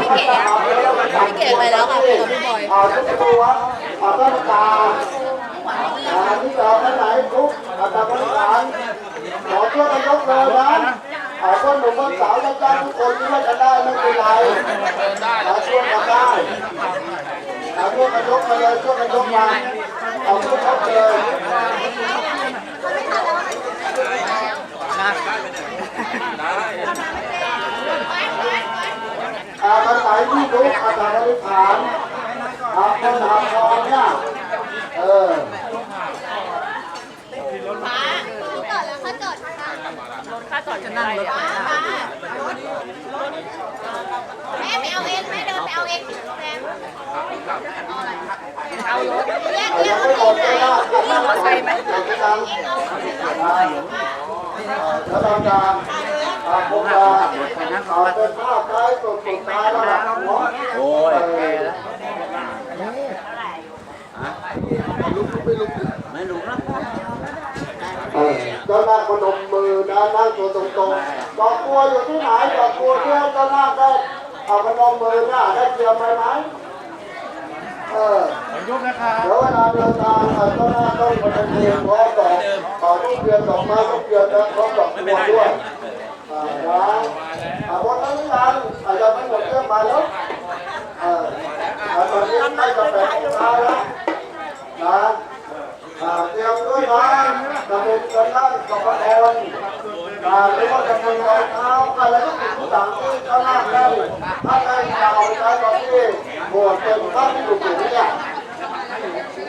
พี่เก๋พี่เก๋ไปแล้วค่ะไปกับพี่บอยอาทุกตัวอาต้นตาอาที่เราท่านไหนทุกอาตาบริการขอช่วยกันยกเลยนะอาต้นหนุ่มต้นสาวญาติทุกคนช่วยกันได้ไม่เป็นไรอาช่วยกันได้อาช่วยกันยกมาเลยช่วยกันยกมาเอาช่วยยกเลย อาคนไหน อาจารย์บริฐานอาคนหาทองเนี่ยเออป้าจอดแล้วเขาจอดค่าจอดจะนั่งรถป้าแม่ไปเอาเองแม่เดินไปเอาเองแม่เอารถแยกเอาแยยักงไม่หมดเลยนะยังไม่หมดเลยไหมยังไม่ดังแล้วเราจะอาคงจะเอาเป็นภาพท้ายสุดสุดท้ายแล้วนะหัว โอ้ยแกแล้วไม่รู้ครับ เออเจ้าหน้าพนมมือนะนั่งตัวตรงๆดอกบัวอยู่ที่ไหนดอกบัวที่เจ้าหน้าได้เอาพนมมือหน้าได้เตรียมไว้ไหมเออยกนะครับเดี๋ยวเวลาเดินทางอาจจะน่าต้องมาเป็นเรียนพร้อมดอกต่อทุกเดือนดอกไม้ทุกเดือนและพร้อมดอกบัวด้วยอ่านะอ่าวันนั้นยังอาจจะไม่หมดเรื่องมาแล้วเอออ่าตอนนี้ใกล้จะแปดโมงเช้าแล้วนะอ่าเตรียมด้วยนะ จนกันนั่งกับพระพรอ่าหรือว่าจะเป็นรองเท้าอะไรก็ติดต่างที่ข้างล่างได้ถ้าได้จะเอาไปใช้ตอนที่บวชเป็นพระที่อยู่สูงเนี่ย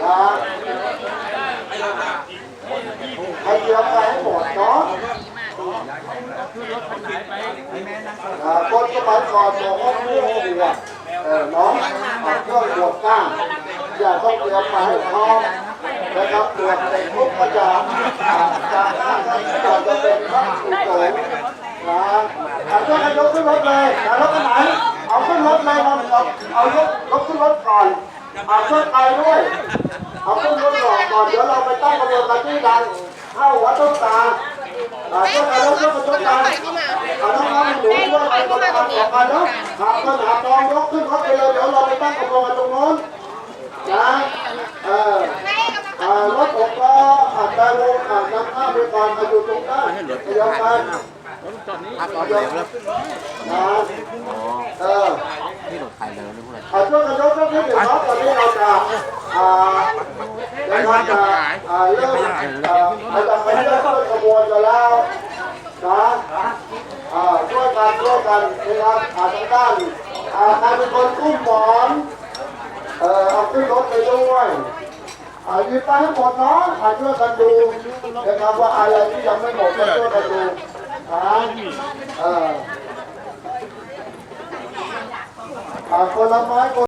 นะให้เยอะไปให้หมดเนาะคนสมัยก่อนบอกว่าไม่โอ้โหเออน้องเอาเครื่องบวชก้างอย่าต้องเตรียมมาให้พร้อม นะครับบวชเสร็จปุ๊บก็จะจากหน้าท่านก็จะเป็นพระสุโขนะเอาช่วยกันยกขึ้นรถเลยนะรถคันไหนเอาขึ้นรถเลยนะเอาเอายกยกขึ้นรถก่อนเอาช่วยไปด้วยเอาขึ้นรถก่อนก่อนเดี๋ยวเราไปตั้งกระบวนการที่ดังเข้าวัดต้นตาลอ่าช่วยกันแล้วช่วยกต้นตาเอาน้องๆหนูด้วยไปประกันต่อกันเนาะหาคนหาทองยกขึ้นรถไปเลยเดี๋ยวเราไปตั้งกระบวนการตรงโน้นนะเอออ่ารถหกล้อ อาจจะลงอ่านำข้าวไปก่อนมาอยู่ตรงนั้นเดียวกันพักรถเร็วแล้วนะเออที่หลดถไทยเลยนะพวกเราช่วยกันยกขึ้นที่หนึ่งครับตอนนี้เราจะอ่าเราจะอ่าเริ่มเราจะไปเริ่มต้นขบวนกันแล้วนะอ่าช่วยกันช่วยกันนะครับอ่าทางด้านอ่าใครเป็นคนกุ้มหมอนเอ่อเอาขึ้นรถไปด้วย อายุไปให้หมดเนาะอาช่วยกันดูนะครับว่าอะไรที่ยังไม่หมดก็ช่วยกันดูนะเอออ่าคนละไม้คน